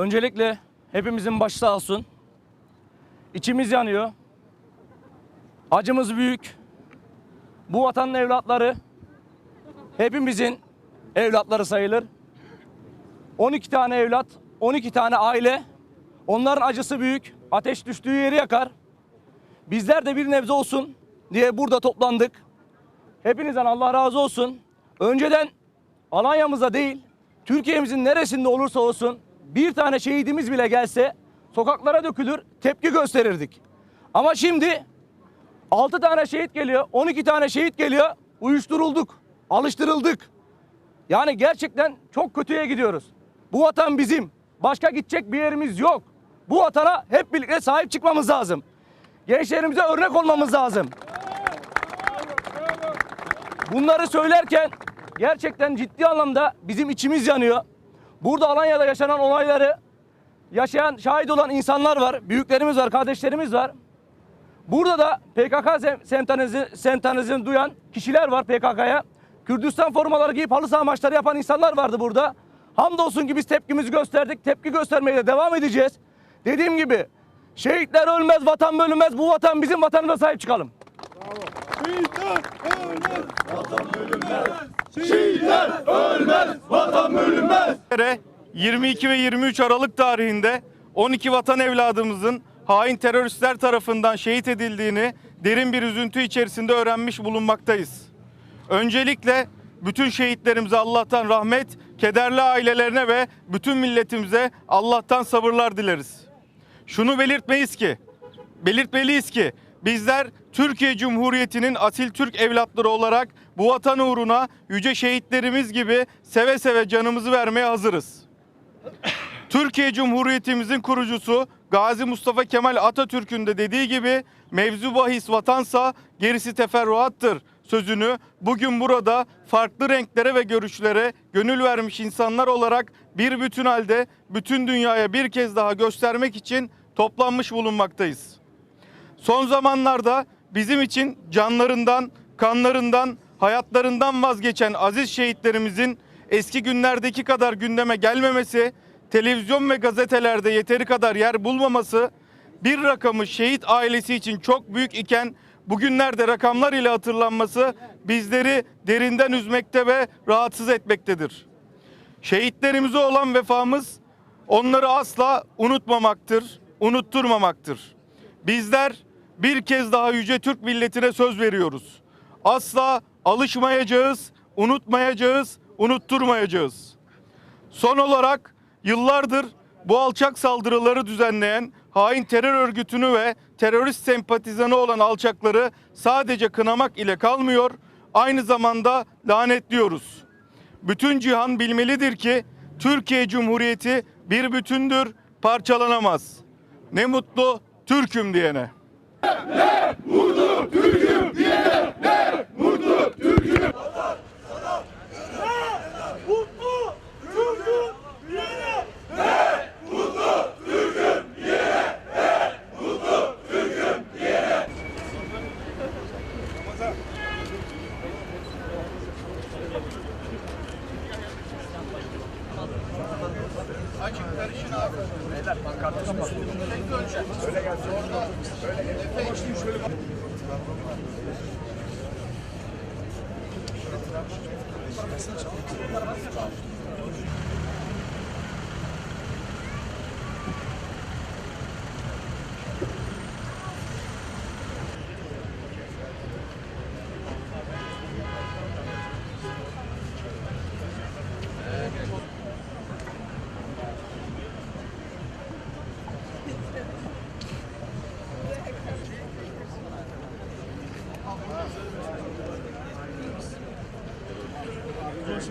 Öncelikle hepimizin başı sağ olsun. İçimiz yanıyor. Acımız büyük. Bu vatanın evlatları hepimizin evlatları sayılır. 12 tane evlat, 12 tane aile. Onların acısı büyük. Ateş düştüğü yeri yakar. Bizler de bir nebze olsun diye burada toplandık. Hepinizden Allah razı olsun. Önceden Alanya'mızda değil, Türkiye'mizin neresinde olursa olsun bir tane şehidimiz bile gelse sokaklara dökülür, tepki gösterirdik. Ama şimdi 6 tane şehit geliyor, 12 tane şehit geliyor, uyuşturulduk, alıştırıldık. Yani gerçekten çok kötüye gidiyoruz. Bu vatan bizim. Başka gidecek bir yerimiz yok. Bu vatana hep birlikte sahip çıkmamız lazım. Gençlerimize örnek olmamız lazım. Bunları söylerken gerçekten ciddi anlamda bizim içimiz yanıyor. Burada Alanya'da yaşanan olayları yaşayan, şahit olan insanlar var. Büyüklerimiz var, kardeşlerimiz var. Burada da PKK sem- sempatizini, sempatizini duyan kişiler var PKK'ya. Kürdistan formaları giyip halı saha maçları yapan insanlar vardı burada. Hamdolsun ki biz tepkimizi gösterdik. Tepki göstermeye de devam edeceğiz. Dediğim gibi şehitler ölmez, vatan bölünmez. Bu vatan bizim vatanına sahip çıkalım. Kere 22 ve 23 Aralık tarihinde 12 vatan evladımızın hain teröristler tarafından şehit edildiğini derin bir üzüntü içerisinde öğrenmiş bulunmaktayız. Öncelikle bütün şehitlerimize Allah'tan rahmet, kederli ailelerine ve bütün milletimize Allah'tan sabırlar dileriz. Şunu belirtmeyiz ki, belirtmeliyiz ki bizler Türkiye Cumhuriyeti'nin asil Türk evlatları olarak bu vatan uğruna yüce şehitlerimiz gibi seve seve canımızı vermeye hazırız. Türkiye Cumhuriyetimizin kurucusu Gazi Mustafa Kemal Atatürk'ün de dediği gibi mevzu bahis vatansa gerisi teferruattır sözünü bugün burada farklı renklere ve görüşlere gönül vermiş insanlar olarak bir bütün halde bütün dünyaya bir kez daha göstermek için toplanmış bulunmaktayız. Son zamanlarda bizim için canlarından, kanlarından, hayatlarından vazgeçen aziz şehitlerimizin eski günlerdeki kadar gündeme gelmemesi, televizyon ve gazetelerde yeteri kadar yer bulmaması, bir rakamı şehit ailesi için çok büyük iken bugünlerde rakamlar ile hatırlanması bizleri derinden üzmekte ve rahatsız etmektedir. Şehitlerimize olan vefamız onları asla unutmamaktır, unutturmamaktır. Bizler bir kez daha yüce Türk milletine söz veriyoruz. Asla alışmayacağız, unutmayacağız, unutturmayacağız. Son olarak yıllardır bu alçak saldırıları düzenleyen hain terör örgütünü ve terörist sempatizanı olan alçakları sadece kınamak ile kalmıyor, aynı zamanda lanetliyoruz. Bütün cihan bilmelidir ki Türkiye Cumhuriyeti bir bütündür, parçalanamaz. Ne mutlu Türk'üm diyene. Mutlu Açık karışın abi. Beyler pankartı kapatın. Sürekli ölçer. Öyle gelsin. Orada öyle hedefe başlayayım şöyle.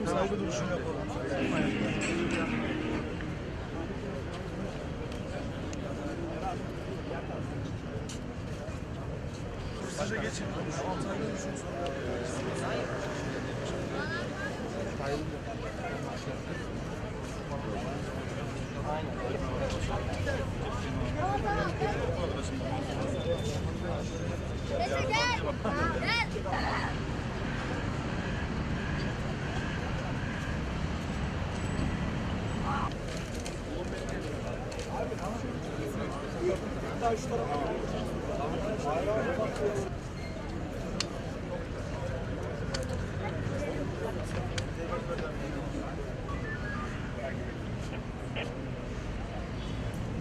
saygı duruşunu yapalım. Size geçin. Tamam, saygı duruşunu sonra. Gel. Gel. Hatta şu tarafa.